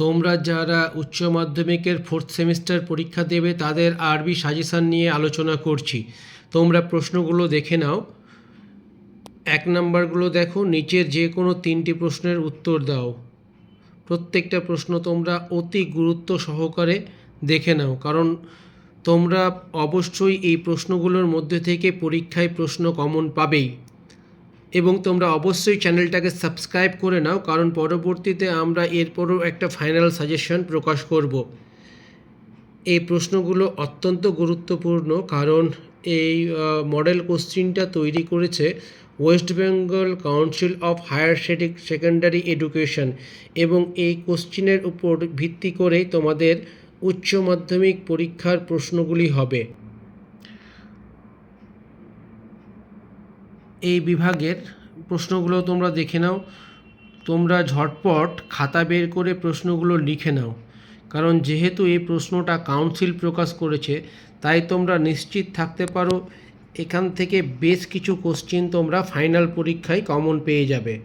তোমরা যারা উচ্চ মাধ্যমিকের ফোর্থ সেমিস্টার পরীক্ষা দেবে, তাদের আরবি সাজেশান নিয়ে আলোচনা করছি। তোমরা প্রশ্নগুলো দেখে নাও। এক নাম্বারগুলো দেখো নিচের যে কোনো তিনটি প্রশ্নের উত্তর দাও। প্রত্যেকটা প্রশ্ন তোমরা অতি গুরুত্ব সহকারে দেখে নাও, কারণ তোমরা অবশ্যই এই প্রশ্নগুলোর মধ্যে থেকে পরীক্ষায় প্রশ্ন কমন পাবেই। এবং তোমরা অবশ্যই চ্যানেলটাকে সাবস্ক্রাইব করে নাও, কারণ পরবর্তীতে আমরা এরপরও একটা ফাইনাল সাজেশন প্রকাশ করব। এই প্রশ্নগুলো অত্যন্ত গুরুত্বপূর্ণ, কারণ এই মডেল কোশ্চিনটা তৈরি করেছে West Bengal Council of Higher Secondary Education এবং এই কোশ্চিনের উপর ভিত্তি করেই তোমাদের উচ্চ মাধ্যমিক পরীক্ষার প্রশ্নগুলি হবে। এই বিভাগের প্রশ্নগুলো তোমরা দেখে নাও। তোমরা ঝটপট খাতা বের করে প্রশ্নগুলো লিখে নাও। কারণ যেহেতু এই প্রশ্নটা কাউন্সিল প্রকাশ করেছে, তাই তোমরা নিশ্চিত থাকতে পারো, এখান থেকে বেশ কিছু কোশ্চিন তোমরা ফাইনাল পরীক্ষায় কমন পেয়ে যাবে।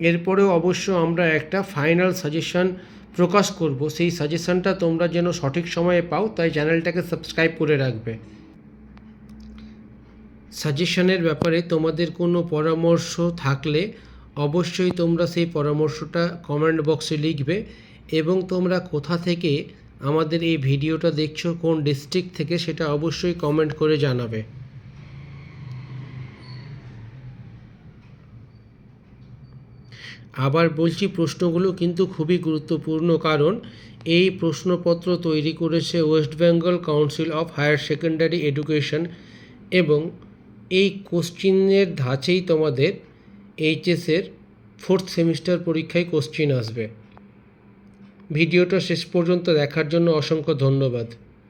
এরপরেও অবশ্য আমরা একটা ফাইনাল সাজেশন প্রকাশ করব। সেই সাজেশনটা তোমরা যেন সঠিক সময়ে পাও, তাই চ্যানেলটাকে সাবস্ক্রাইব করে রাখবে। সাজেশনের ব্যাপারে তোমাদের কোনো পরামর্শ থাকলে অবশ্যই তোমরা সেই পরামর্শটা কমেন্ট বক্সে লিখবে এবং তোমরা কোথা থেকে আমাদের এই ভিডিওটা দেখছ, কোন ডিস্ট্রিক্ট থেকে সেটা অবশ্যই কমেন্ট করে জানাবে। আবার বলছি, প্রশ্নগুলো কিন্তু খুবই গুরুত্বপূর্ণ কারণ এই প্রশ্নপত্র তৈরি করেছে West Bengal Council of Higher Secondary Education এবং এই কোশ্চিনের ধাঁচেই তোমাদের এইচএসের ফোর্থ সেমিস্টার পরীক্ষায় কোশ্চিন আসবে। ভিডিওটা শেষ পর্যন্ত দেখার জন্য অসংখ্য ধন্যবাদ।